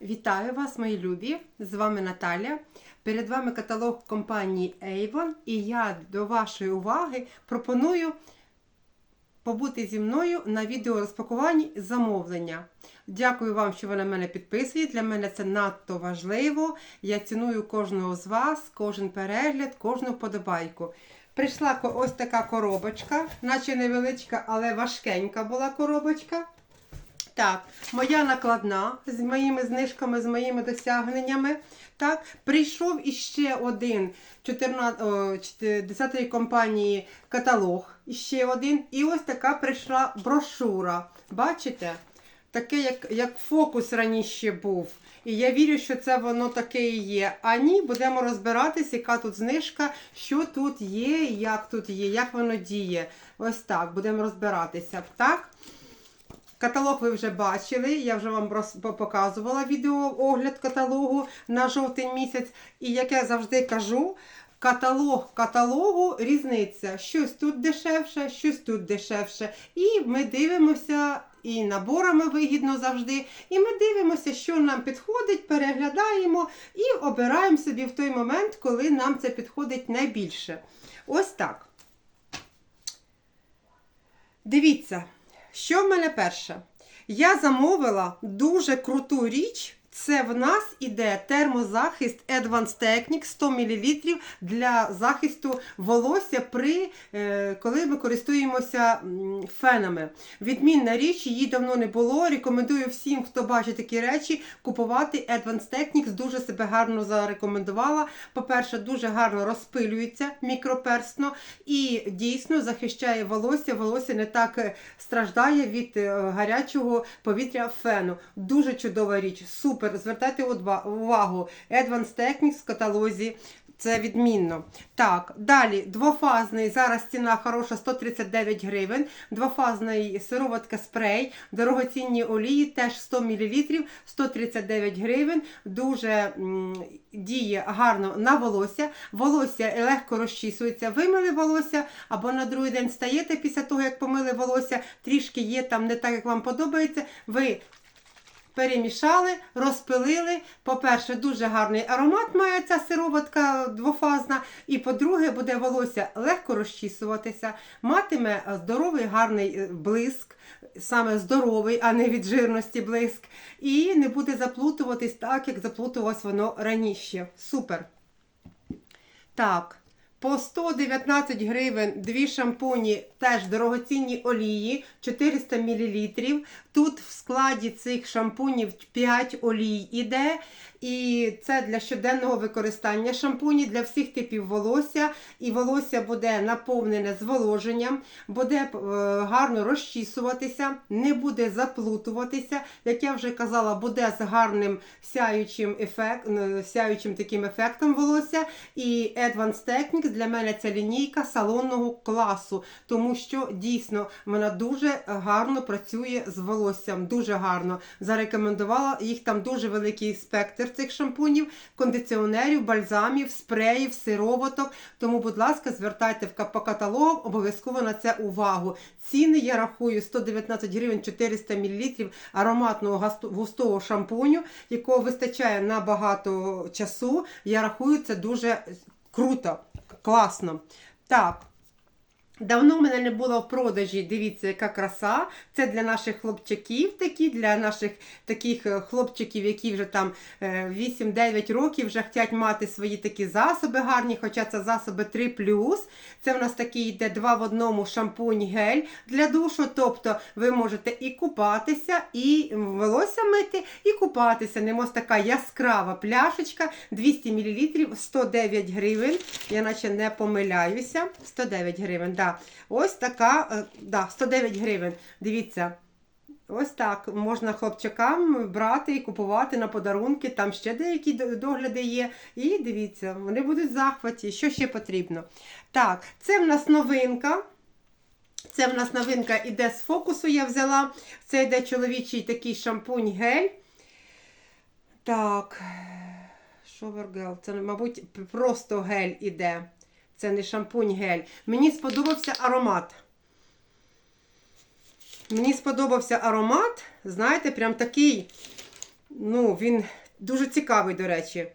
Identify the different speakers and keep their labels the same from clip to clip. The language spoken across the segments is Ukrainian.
Speaker 1: Вітаю вас, мої любі! З вами Наталя. Перед вами каталог компанії Avon, і я до вашої уваги пропоную побути зі мною на відеорозпакуванні замовлення. Дякую вам, що ви на мене підписуєте. Для мене це надто важливо. Я ціную кожного з вас, кожен перегляд, кожну вподобайку. Прийшла ось така коробочка, наче невеличка, але важкенька була коробочка. Так, моя накладна з моїми знижками, з моїми досягненнями. Так, прийшов іще один 14, 10-ї компанії каталог. Іще один. І ось така прийшла брошура. Бачите? Таке, як, як фокус раніше був. І я вірю, що це воно таке і є. А ні, будемо розбиратись, яка тут знижка, що тут є, як тут є, як воно діє. Ось так, будемо розбиратися. Так? Каталог ви вже бачили, я вже вам показувала відео огляд каталогу на жовтень місяць. І як я завжди кажу, каталог каталогу різниця. Щось тут дешевше, щось тут дешевше. І ми дивимося, і наборами вигідно завжди. І ми дивимося, що нам підходить, переглядаємо і обираємо собі в той момент, коли нам це підходить найбільше. Ось так. Дивіться, що в мене перше? Я замовила дуже круту річ. Це в нас іде термозахист Advanced Technique 100 мл для захисту волосся, при, е, коли ми користуємося фенами. Відмінна річ, її давно не було. Рекомендую всім, хто бачить такі речі, купувати Advanced Techniques. Дуже себе гарно зарекомендувала. По-перше, дуже гарно розпилюється мікроперсно і дійсно захищає волосся. Волосся не так е, страждає від е, гарячого повітря фену. Дуже чудова річ, супер. Звертайте увагу. Advanced Techniques в каталозі. Це відмінно. Так, далі двофазний. Зараз ціна хороша 139 гривень. Двофазний сироватка спрей, дорогоцінні олії, теж 100 мл, 139 гривень. Дуже м, діє гарно на волосся. Волосся легко розчісується. Вимили волосся або на другий день стаєте після того, як помили волосся, трішки є там не так, як вам подобається. Ви перемішали, розпилили. По-перше, дуже гарний аромат має ця сироватка двофазна. І по-друге, буде волосся легко розчісуватися, матиме здоровий гарний е, блиск, саме здоровий, а не від жирності блиск. І не буде заплутуватись так, як заплутувалось воно раніше. Супер. Так. По 119 гривень дві шампуні, теж дорогоцінні олії, 400 мл. Тут в складі цих шампунів 5 олій іде. І це для щоденного використання шампуні для всіх типів волосся. І волосся буде наповнене зволоженням, буде е, гарно розчісуватися, не буде заплутуватися. Як я вже казала, буде з гарним сяючим, ефект, сяючим таким ефектом волосся. І Advanced Для мене це лінійка салонного класу, тому що дійсно вона дуже гарно працює з волоссям. Дуже гарно зарекомендувала їх там дуже великий спектр цих шампунів, кондиціонерів, бальзамів, спреїв, сироваток. Тому, будь ласка, звертайте в по каталогам обов'язково на це увагу. Ціни я рахую 119 гривень 400 мл ароматного густого шампуню, якого вистачає на багато часу. Я рахую це дуже круто, класно. Так. Давно в мене не було в продажі. Дивіться, яка краса. Це для наших хлопчаків, такі, для наших таких е, хлопчиків, які вже там е, 8-9 років вже хочуть мати свої такі засоби гарні, хоча це засоби 3 Це в нас такий йде два в одному шампунь гель для душу. Тобто ви можете і купатися, і волосся мити, і купатися. Немось така яскрава пляшечка 200 мл, 109 гривень. Я наче не помиляюся. 109 гривень. Ось така, е, да, 109 гривень. Дивіться. Ось так можна хлопчакам брати і купувати на подарунки. Там ще деякі догляди є. І дивіться, вони будуть в захваті. Що ще потрібно? Так, це в нас новинка. Це в нас новинка іде з фокусу, я взяла. Це йде чоловічий такий шампунь гель. Так, Шовергел, це, мабуть, просто гель іде. Це не шампунь гель. Мені сподобався аромат. Мені сподобався аромат. Знаєте, прям такий. Ну, Ну, він дуже цікавий, до речі.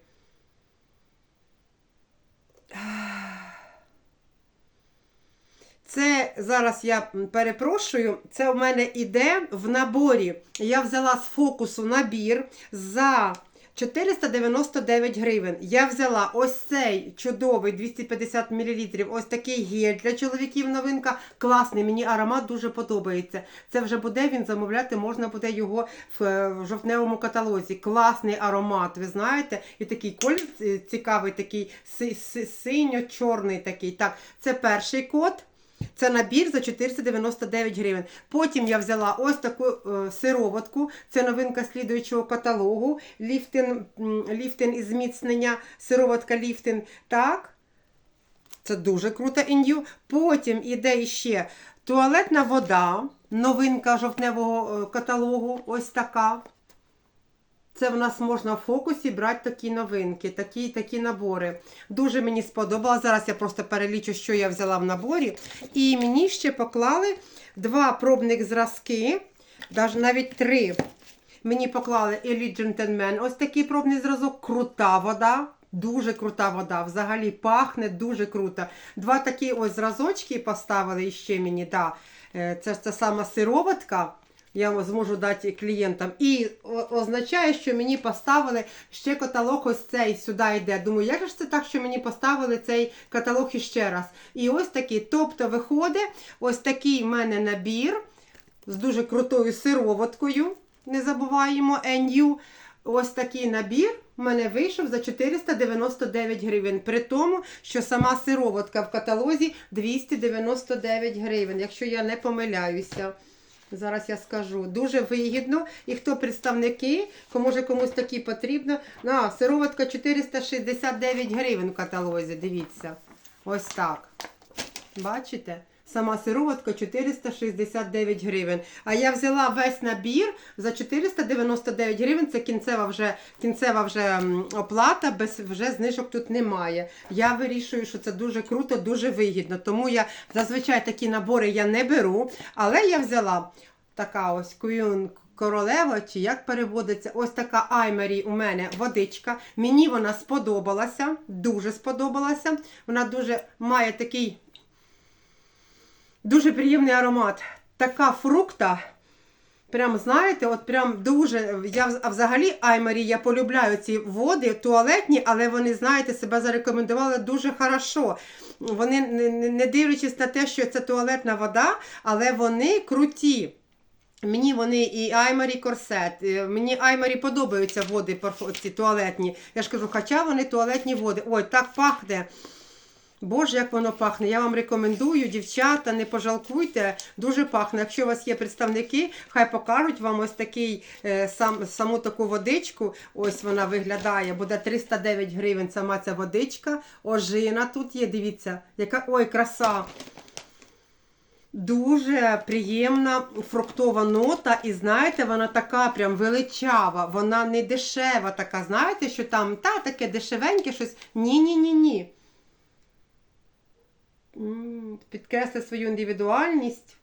Speaker 1: Це зараз я перепрошую. Це в мене іде в наборі. Я взяла з фокусу набір за 499 гривень. Я взяла ось цей чудовий 250 мл, ось такий гель для чоловіків новинка. Класний, мені аромат дуже подобається. Це вже буде він замовляти, можна буде його в, е, в жовтневому каталозі. Класний аромат, ви знаєте, і такий колір е, цікавий, такий си- си- синьо-чорний такий. Так, це перший код. Це набір за 499 гривень. Потім я взяла ось таку е, сироватку. Це новинка слідуючого каталогу. Ліфтин, ліфтин і зміцнення, сироватка ліфтин. Так. Це дуже круто індю. Потім іде ще туалетна вода, новинка жовтневого е, каталогу. Ось така. Це в нас можна в фокусі брати такі новинки, такі, такі набори. Дуже мені сподобалось. Зараз я просто перелічу, що я взяла в наборі. І мені ще поклали два пробних зразки, навіть навіть три. Мені поклали Elite Gentleman. Ось такий пробний зразок, крута вода. Дуже крута вода. Взагалі пахне дуже круто. Два такі ось зразочки поставили ще мені. Да. Е, Це ж та сама сироватка. Я зможу дати клієнтам. І означає, що мені поставили ще каталог ось цей сюди йде. Думаю, як ж це так, що мені поставили цей каталог іще раз. І ось такий. Тобто виходить, ось такий в мене набір з дуже крутою сироваткою. Не забуваємо NU. Ось такий набір в мене вийшов за 499 гривень. При тому, що сама сироватка в каталозі 299 гривень, якщо я не помиляюся. Зараз я скажу. Дуже вигідно. І хто представники, кому може комусь такі потрібно. На, сироватка 469 гривень в каталозі. Дивіться. Ось так. Бачите? Сама сироватка 469 гривень. А я взяла весь набір за 499 гривень. Це кінцева вже, кінцева вже оплата, без вже знижок тут немає. Я вирішую, що це дуже круто, дуже вигідно. Тому я зазвичай такі набори я не беру. Але я взяла така ось куюн королева, чи як переводиться, ось така Аймері у мене водичка. Мені вона сподобалася, дуже сподобалася. Вона дуже має такий дуже приємний аромат. Така фрукта. Прям знаєте, от прям дуже. Я а взагалі Аймарі, я полюбляю ці води туалетні, але вони, знаєте, себе зарекомендували дуже хорошо. Вони, не, дивлячись на те, що це туалетна вода, але вони круті. Мені вони і Аймарі корсет. е, Мені Аймарі подобаються води ці туалетні. Я ж кажу, хоча вони туалетні води. Ой, так пахне. Боже, як воно пахне. Я вам рекомендую, дівчата, не пожалкуйте, дуже пахне. Якщо у вас є представники, хай покажуть вам ось такий е, сам, саму таку водичку. Ось вона виглядає. Буде 309 гривень сама ця водичка. Ожина тут є. Дивіться, яка ой, краса. Дуже приємна фруктова нота, і знаєте, вона така прям величава, вона не дешева, така, знаєте, що там та таке дешевеньке щось. Ні-ні-ні-ні. М, Підкресли свою індивідуальність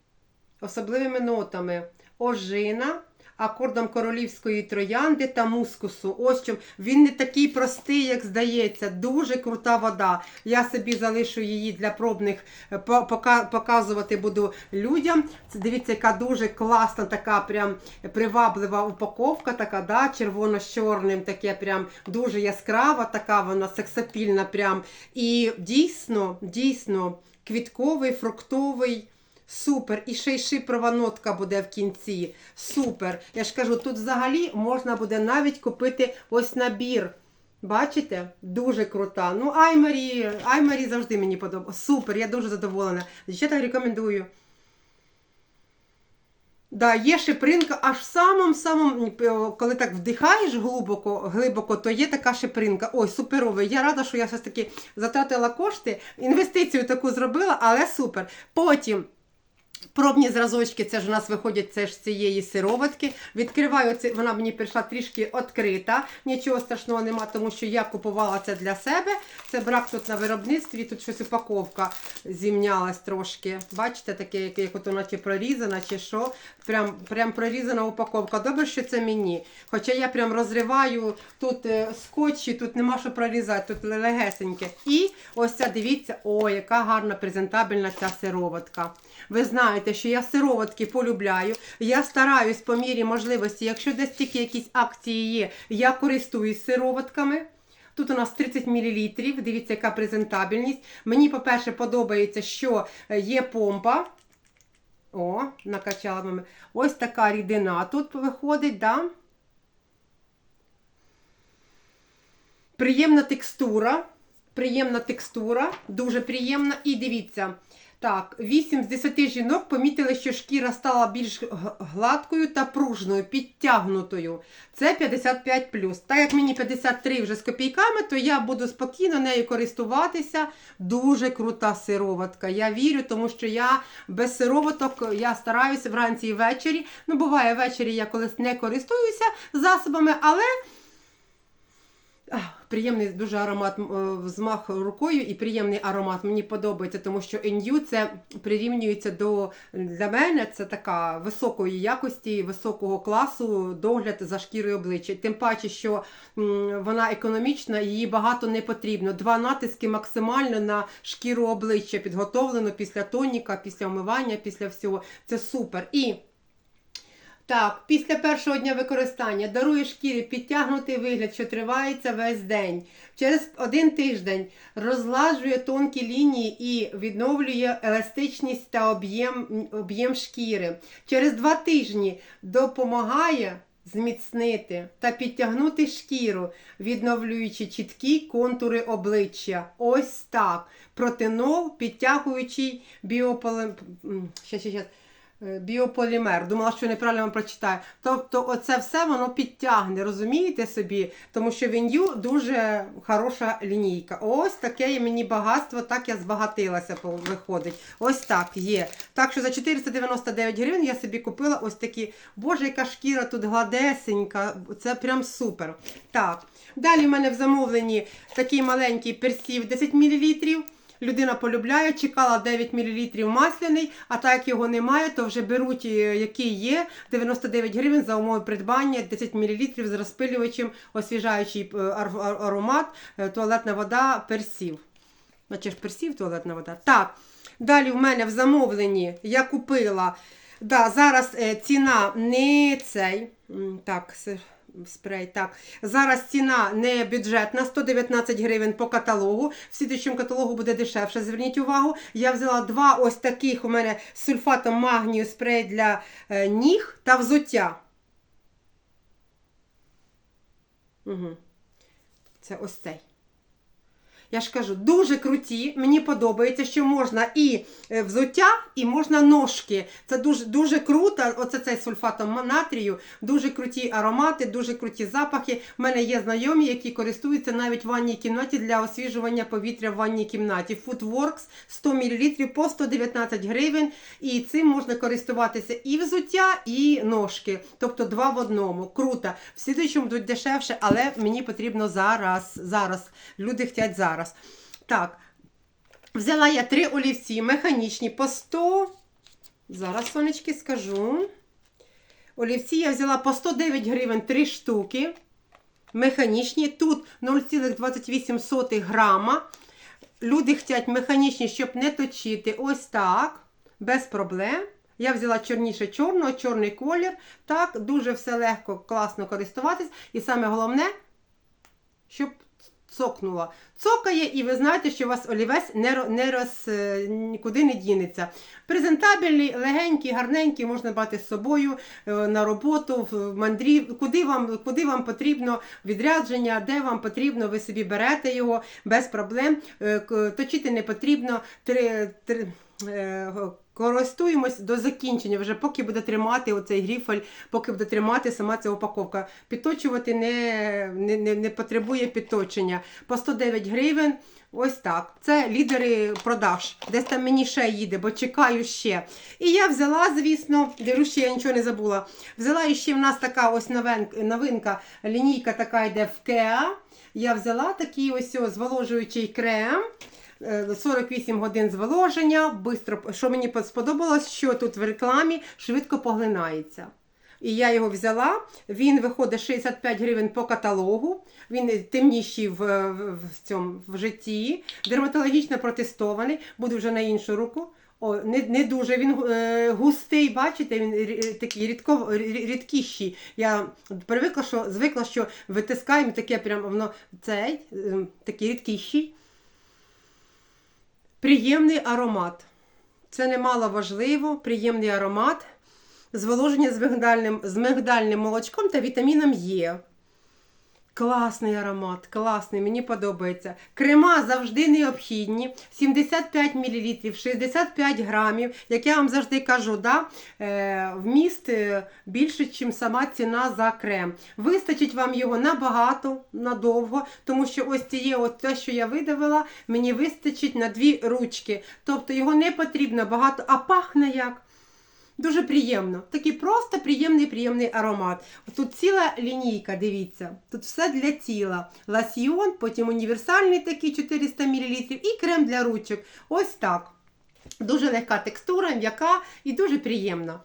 Speaker 1: особливими нотами. Ожина, акордом королівської троянди та мускусу. Ось чим. Він не такий простий, як здається. Дуже крута вода. Я собі залишу її для пробних, е, по- пока- показувати буду людям. Це дивіться, яка дуже класна, така прям приваблива упаковка, така, да, червоно з чорним, таке прям дуже яскрава, така вона сексапільна. Прям. І дійсно, дійсно, квітковий, фруктовий. Супер, і ще й шипрова нотка буде в кінці. Супер. Я ж кажу, тут взагалі можна буде навіть купити ось набір. Бачите? Дуже крута. Ну, Аймарі, Аймарі завжди мені подобається. Супер, я дуже задоволена. Дівчата рекомендую. Да, є шипринка, аж в самому самом, коли так вдихаєш глибоко, глибоко, то є така шипринка. Ой, суперовий. Я рада, що я все ж таки затратила кошти, інвестицію таку зробила, але супер. Потім Пробні зразочки, це ж у нас виходять це ж з цієї сироватки. Відкриваю це, вона мені прийшла трішки відкрита. Нічого страшного нема, тому що я купувала це для себе. Це брак тут на виробництві, тут щось упаковка зімнялась трошки. Бачите, таке, як, як от вона чи прорізана, чи що. Прям, прям прорізана упаковка. Добре, що це мені. Хоча я прям розриваю тут е, скотчі, тут нема що прорізати, тут легесеньке. І ось ця, дивіться, о, яка гарна презентабельна ця сироватка. Ви знаєте, що я сироватки полюбляю. Я стараюсь по мірі можливості, якщо десь тільки якісь акції є, я користуюсь сироватками. Тут у нас 30 мл. Дивіться, яка презентабельність. Мені, по-перше, подобається, що е, є помпа. О, накачала мами. Ось така рідина тут виходить, да? Приємна текстура. Приємна текстура, дуже приємна. І дивіться, так, 8 з 10 жінок помітили, що шкіра стала більш гладкою та пружною, підтягнутою. Це 55 Так як мені 53 вже з копійками, то я буду спокійно нею користуватися. Дуже крута сироватка. Я вірю, тому що я без сироваток я стараюся вранці і ввечері. Ну, буває, ввечері я колись не користуюся засобами, але. Приємний дуже аромат, е, взмах рукою і приємний аромат. Мені подобається, тому що NU це прирівнюється до для мене це така високої якості, високого класу догляд за шкірою обличчя. Тим паче, що вона економічна, її багато не потрібно. Два натиски максимально на шкіру обличчя підготовлено після тоніка, після вмивання, після всього. Це супер. І так, після першого дня використання дарує шкірі підтягнутий вигляд, що тривається весь день. Через один тиждень розлажує тонкі лінії і відновлює еластичність та об'єм об'єм шкіри. Через два тижні допомагає зміцнити та підтягнути шкіру, відновлюючи чіткі контури обличчя. Ось так. Протинол, підтягуючий біополим... м, щас, щас, щас. Е, Біополімер. Думала, що неправильно прочитаю. Тобто, оце все воно підтягне, розумієте собі? Тому що Він'ю дуже хороша лінійка. Ось таке мені багатство, так я збагатилася, виходить. Ось так є. Так що за 499 гривень я собі купила ось такі. Боже, яка шкіра тут гладесенька. Це прям супер. Так. Далі в мене в замовленні такий маленький персів 10 мл. Людина полюбляє, чекала 9 мл масляний, а так як його немає, то вже беруть, е, який є, 99 гривень за умови придбання, 10 мл з розпилювачем, освіжаючий е, ар- ар- аромат, е, туалетна вода, персів. Значить, ж персів, туалетна вода. Так, далі в мене в замовленні я купила. Да, зараз ціна не цей. Так, спрей. Так, зараз ціна не бюджетна, 119 гривень по каталогу. В слідчому каталогу буде дешевше. Зверніть увагу. Я взяла два ось таких у мене з сульфатом магнію спрей для е, ніг та взуття. Угу. Це ось цей. Я ж кажу, дуже круті. Мені подобається, що можна і е, взуття, і можна ножки. Це дуже дуже круто. Оце цей сульфатом натрію, дуже круті аромати, дуже круті запахи. У мене є знайомі, які користуються навіть в ванній кімнаті для освіжування повітря в ванній кімнаті. Foodworks 100 мл по 119 гривень. І цим можна користуватися і взуття, і ножки. Тобто два в одному. Круто. В слідуючому будуть дешевше, але мені потрібно зараз. Зараз. Люди хочуть зараз. Так, взяла я три олівці механічні по 100. Зараз, сонечки, скажу. Олівці я взяла по 109 гривень 3 штуки. Механічні. Тут 0,28 грама. Люди хочуть механічні, щоб не точити. Ось так. Без проблем. Я взяла чорніше чорного, чорний колір. Так, дуже все легко, класно користуватись. І саме головне, щоб цокнула. Цокає, і ви знаєте, що у вас олівець не, не роз, е, нікуди не дінеться. Презентабельний, легенький, гарненький, можна брати з собою е, на роботу, в мандрів, куди вам, куди вам потрібно відрядження, де вам потрібно, ви собі берете його без проблем. Е, Точити не потрібно. Три, три, користуємось до закінчення, вже поки буде тримати оцей гріфель, поки буде тримати сама ця упаковка. Підточувати не, не, не, не потребує підточення. По 109 гривень. Ось так. Це лідери продаж. Десь там мені ще їде, бо чекаю ще. І я взяла, звісно, дивлюсь, я нічого не забула. Взяла і ще в нас така ось новин- новинка, лінійка така йде в Кеа. Я взяла такий ось зволожуючий крем. Е, 48 годин зволоження, бистро, що мені сподобалось, що тут в рекламі швидко поглинається. І я його взяла. Він виходить 65 гривень по каталогу. Він темніший в, в, в цьому в житті, дерматологічно протестований, буде вже на іншу руку. О, не, не дуже він е, густий, бачите, він такий рідко, рі- рідкіший. Я привикла, що звикла, що витискаємо таке прям воно цей е, такий рідкіший. Приємний аромат. Це немало важливо, приємний аромат. Зволоження з мигдальним, з мигдальним молочком та вітаміном Е. Класний аромат, класний, мені подобається. Крема завжди необхідні. 75 мл, 65 грамів. Як я вам завжди кажу, да, е, вміст е, більше, ніж сама ціна за крем. Вистачить вам його набагато, надовго, тому що ось ціє, от те, що я видавила, мені вистачить на дві ручки. Тобто його не потрібно багато, а пахне як. Дуже приємно. Такий просто приємний приємний аромат. Тут ціла лінійка, дивіться. Тут все для тіла. Ласьйон, потім універсальний такий 400 мл і крем для ручок. Ось так. Дуже легка текстура, м'яка і дуже приємна.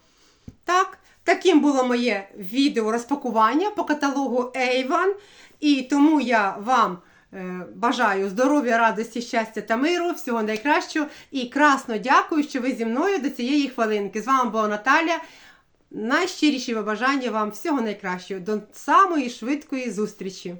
Speaker 1: Так, таким було моє відео розпакування по каталогу Avon. І тому я вам бажаю здоров'я, радості, щастя та миру, всього найкращого. І красно дякую, що ви зі мною до цієї хвилинки. З вами була Наталя. Найщиріші побажання вам всього найкращого. До самої швидкої зустрічі!